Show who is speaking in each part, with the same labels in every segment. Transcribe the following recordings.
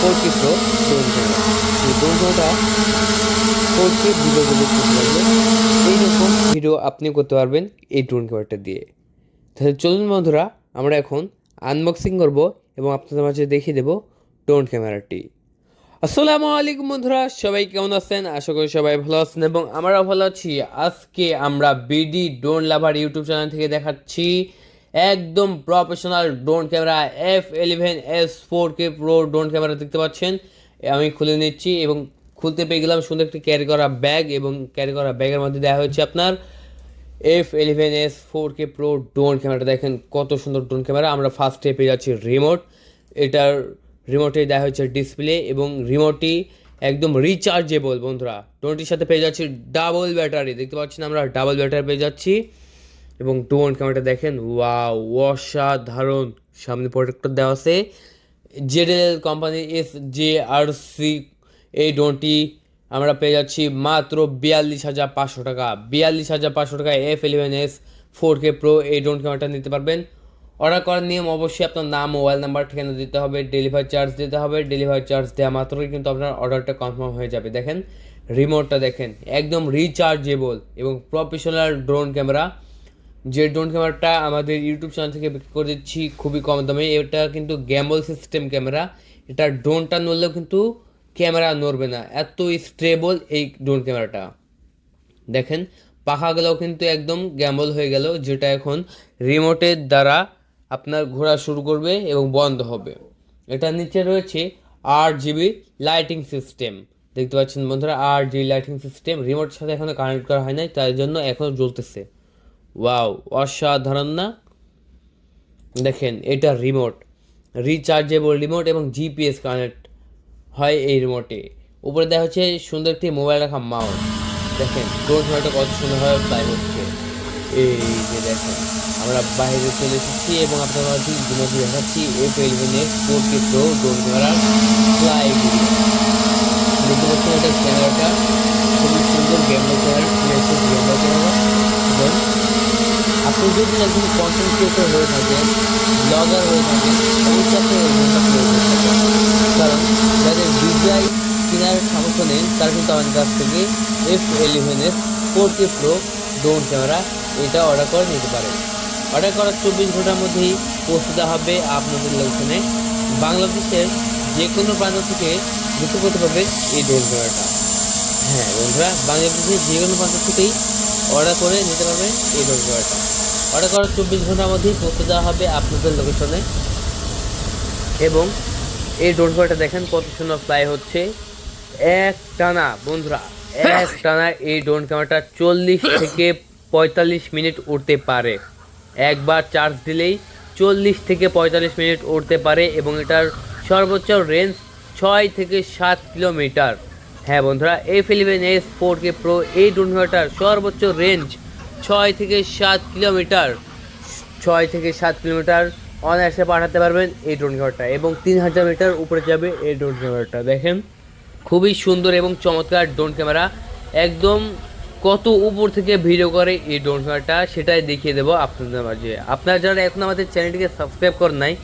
Speaker 1: Four K pro drone camera এই drone ক্যামেরাটা four K video করতে পারবে এইরকম ভিডিও আপনি করতে পারবেন এই ড্রোন ক্যামেরাটা দিয়ে। তাহলে চলুন বন্ধুরা, আমরা এখন আনবক্সিং করব এবং আপনাদের মাঝে দেখিয়ে দেবো ড্রোন ক্যামেরাটি আসসালামু আলাইকুম বন্ধুরা, সবাই কেমন আছেন? আশা করি সবাই ভালো আছেন এবং আমরাও ভালো আছি। আজকে আমরা BD drone lover YouTube channel থেকে দেখাচ্ছি একদম professional drone camera F eleven S four K pro drone camera দেখতে পাচ্ছেন। আমি খুলে নিচ্ছি এবং খুলতে পেয়ে গেলাম সুন্দর একটি ক্যারি করা ব্যাগ এবং ক্যারি করা ব্যাগের মধ্যে দেওয়া হয়েছে আপনার F eleven S four K pro drone ক্যামেরাটা দেখেন কত সুন্দর ড্রোন ক্যামেরা আমরা ফার্স্টে পেয়ে যাচ্ছি রিমোট এটার রিমোটে দেওয়া হয়েছে ডিসপ্লে এবং রিমোটটি একদম রিচার্জেবল বন্ধুরা। ড্রোনটির সাথে পেয়ে যাচ্ছি ডাবল ব্যাটারি দেখতে পাচ্ছেন আমরা ডাবল ব্যাটারি পেয়ে যাচ্ছি। এবং ড্রোন ক্যামেরাটা দেখেন, ওয়াও, অসাধারণ। সামনে প্রোটেক্টর দেওয়া আছে। জেডেল কোম্পানির এস জে আর সি, এই ড্রোনটি আমরা পেয়ে যাচ্ছি মাত্র বিয়াল্লিশ হাজার পাঁচশো টাকা। বিয়াল্লিশ হাজার পাঁচশো টাকা F eleven S four K pro এই ড্রোন ক্যামেরাটা নিতে পারবেন। অর্ডার করার নিয়ম অবশ্যই আপনার নাম, মোবাইল নাম্বার, ঠিকানা দিতে হবে, ডেলিভারি চার্জ দিতে হবে। ডেলিভারি চার্জ দেওয়া মাত্রই কিন্তু আপনার অর্ডারটা কনফার্ম হয়ে যাবে। দেখেন, রিমোটটা দেখেন, একদম রিচার্জেবল এবং প্রফেশনাল ড্রোন ক্যামেরা। যে ড্রোন ক্যামেরাটা আমাদের ইউটিউব চ্যানেল থেকে বিক্রি করে দিচ্ছি, খুবই কম দামে। এটা কিন্তু গ্যাম্বল সিস্টেম ক্যামেরা এটা ড্রোনটা নড়লেও কিন্তু ক্যামেরা নড়বে না। এত স্টেবল এই ড্রোন ক্যামেরাটা দেখেন, পাখাগুলোও কিন্তু একদম গ্যাম্বল হয়ে গেল, যেটা এখন রিমোটের দ্বারা আপনার ঘোরা শুরু করবে এবং বন্ধ হবে। এটা নিচে রয়েছে আট জিবি লাইটিং সিস্টেম দেখতে পাচ্ছেন বন্ধুরা আট জিবি লাইটিং সিস্টেম রিমোটের সাথে এখনও কানেক্ট করা হয় নাই, তাই জন্য এখনও জ্বলতেছে। ওয়াও অসাধারণ না? দেখেন, এটা রিমোট রিচার্জেবল রিমোট এবং জিপিএস কানেক্ট হয় এই রিমোটে উপরে দেখা হচ্ছে সুন্দর একটি মোবাইল রাখা মাউস দেখেন ড্রোন ক্যামেরাটা কত সুন্দরভাবে প্লাই হচ্ছে। এই যে দেখেন, আমরা বাইরে চলে এসেছি এবং আপনারা দুমতি দেখাচ্ছি এফ ইলেভেনের ফোর কে প্রো ড্রোন ক্যামেরার প্লাই দেখতে পাচ্ছেন এটা ক্যামেরাটা খুবই সুন্দর গেমবল ক্যামেরা ক্যামেরা এবং আপনি যদি একজন কন্টেন্ট ক্রিয়েটর হয়ে থাকেন ব্লগার হয়ে থাকেন অবশ্যই আপনি পারেন কারণ যাদের ডিজাই কেনার সামর্থ্য নেই, তারা কিন্তু আমাদের কাছ থেকে এফ ইলেভেনের four K pro drone camera এটা অর্ডার করে নিতে পারেন অর্ডার করার চব্বিশ ঘণ্টার মধ্যেই পৌঁছে দেওয়া হবে আপনাদের লোকেশনে বাংলাদেশের যে কোনো প্রান্ত থেকে যুক্ত করতে পারবে এই ড্রোন ক্যামেরাটা হ্যাঁ বন্ধুরা, বাংলাদেশের যে কোনো প্রান্ত থেকেই অর্ডার করে নিতে পারবেন এই ড্রোন ক্যামেরাটা অর্ডার করার চব্বিশ ঘণ্টার মধ্যেই পৌঁছে দেওয়া হবে আপনাদের লোকেশনে এবং এই ক্যামেরাটা দেখেন কত সুন্দর ফ্লাই হচ্ছে। এক টানা বন্ধুরা এক টানা এই ড্রোন ক্যামেরাটা চল্লিশ থেকে পঁয়তাল্লিশ মিনিট উঠতে পারে। একবার চার্জ দিলেই চল্লিশ থেকে পঁয়তাল্লিশ মিনিট উঠতে পারে এবং এটার সর্বোচ্চ রেঞ্জ ছয় থেকে সাত কিলোমিটার হ্যাঁ বন্ধুরা F eleven S four K pro এই ক্যামেরাটার সর্বোচ্চ রেঞ্জ ছয় থেকে সাত কিলোমিটার ছয় থেকে সাত কিলোমিটার অনায়াসে পাঠাতে পারবেন এই ড্রোন ক্যামেরাটা এবং তিন হাজার মিটার উপরে যাবে এই ড্রোন ক্যামেরাটা দেখেন, খুবই সুন্দর এবং চমৎকার ড্রোন ক্যামেরা একদম কত উপর থেকে ভিডিও করে এই ড্রোন ক্যামেরাটা সেটাই দেখিয়ে দেবো আপনাদের মাঝে। আপনারা যারা এখন আমাদের চ্যানেলটিকে সাবস্ক্রাইব করেন নাই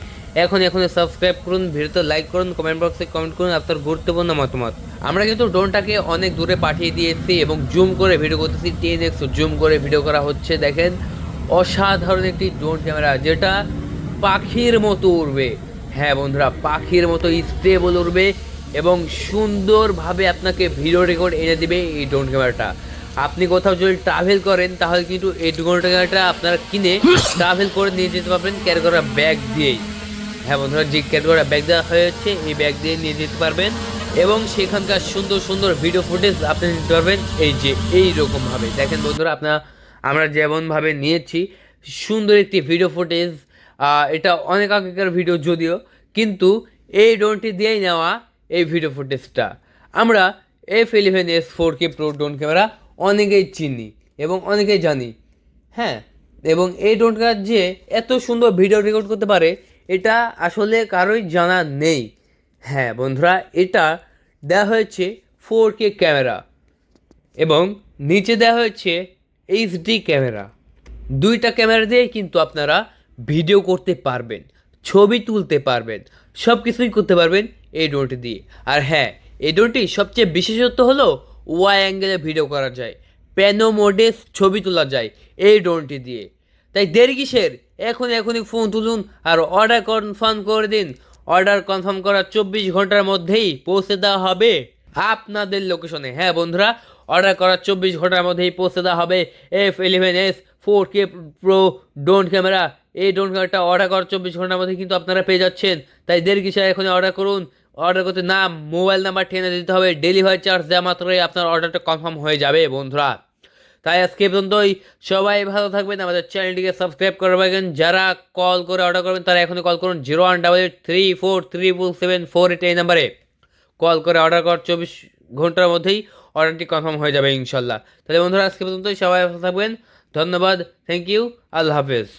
Speaker 1: এখন এখন সাবস্ক্রাইব করুন, ভিডিওতে লাইক করুন কমেন্ট বক্সে কমেন্ট করুন, আপনার গুরুত্বপূর্ণ মতামত। আমরা কিন্তু ড্রোনটাকে অনেক দূরে পাঠিয়ে দিয়েছি এবং জুম করে ভিডিও করতেছি টেন এক্স জুম করে ভিডিও করা হচ্ছে, দেখেন। অসাধারণ একটি ড্রোন ক্যামেরা যেটা পাখির মতো উড়বে। হ্যাঁ বন্ধুরা, পাখির মতো স্টেবল উড়বে এবং সুন্দরভাবে আপনাকে ভিডিও রেকর্ড এনে দেবে এই ড্রোন ক্যামেরাটা আপনি কোথাও যদি ট্রাভেল করেন, তাহলে কিন্তু এই ড্রোন ক্যামেরাটা আপনারা কিনে ট্রাভেল করে নিয়ে যেতে পারবেন ক্যারি করা ব্যাগ দিয়েই। হ্যাঁ বন্ধুরা যে ক্যারি করা ব্যাগ দেওয়া হয়েছে, এই ব্যাগ দিয়ে নিয়ে যেতে পারবেন এবং সেখানকার সুন্দর সুন্দর ভিডিও ফুটেজ আপনি নিতে পারবেন, এই যে এই রকমভাবে দেখেন বন্ধুরা আপনারা আমরা যেমনভাবে নিয়েছি, সুন্দর একটি ভিডিও ফুটেজ এটা অনেক আগেকার ভিডিও যদিও, কিন্তু এই ড্রোনটি দিয়েই নেওয়া এই ভিডিও ফুটেজটা আমরা F eleven S four K pro drone camera অনেকেই চিনি এবং অনেকেই জানি হ্যাঁ? এবং এই ড্রোন ক্যামেরা যে এত সুন্দর ভিডিও রেকর্ড করতে পারে এটা আসলে কারোই জানা নেই। হ্যাঁ বন্ধুরা, এটা দেওয়া হয়েছে ফোর কে ক্যামেরা এবং নিচে দেওয়া হয়েছে এইচডি ক্যামেরা। দুইটা ক্যামেরা দিয়ে কিন্তু আপনারা ভিডিও করতে পারবেন, ছবি তুলতে পারবেন সব কিছুই করতে পারবেন এই ড্রোনটি দিয়ে। আর হ্যাঁ এই ড্রোনটি সবচেয়ে বিশেষত্ব হলো ওয়াই অ্যাঙ্গেলে ভিডিও করা যায়, প্যানো মোডে ছবি তোলা যায় এই ড্রোনটি দিয়ে। তাই দেরি কিসের? এখন এখনই ফোন তুলুন আর অর্ডার কনফার্ম করে দিন। অর্ডার কনফার্ম করার চব্বিশ ঘণ্টার মধ্যেই পৌঁছে দেওয়া হবে আপনাদের লোকেশনে হ্যাঁ বন্ধুরা অর্ডার করার চব্বিশ ঘণ্টার মধ্যেই পৌঁছে দেওয়া হবে F eleven S four K pro drone camera এই ড্রোন ক্যামেরাটা অর্ডার করার চব্বিশ ঘণ্টার মধ্যে কিন্তু আপনারা পেয়ে যাচ্ছেন। তাই দেরি কিসের? এখনই অর্ডার করুন। অর্ডার করতে নাম মোবাইল নাম্বার টেনে দিতে হবে। ডেলিভারি চার্জ দেওয়া মাত্রই আপনার অর্ডারটা কনফার্ম হয়ে যাবে বন্ধুরা। তাই আজকে পর্যন্তই। সবাই ভালো থাকবেন, আমাদের চ্যানেলটিকে সাবস্ক্রাইব করে রাখবেন। যারা কল করে অর্ডার করবেন, তারা এখনই কল করুন zero one double eight three four three triple seven four eight এই নাম্বারে। কল করে অর্ডার কর চব্বিশ ঘণ্টার মধ্যেই অর্ডারটি কনফার্ম হয়ে যাবে ইনশাল্লাহ। তাহলে বন্ধুরা, আজকে পর্যন্তই। সবাই ভালো থাকবেন। ধন্যবাদ। থ্যাংক ইউ আল্লাহ হাফেজ।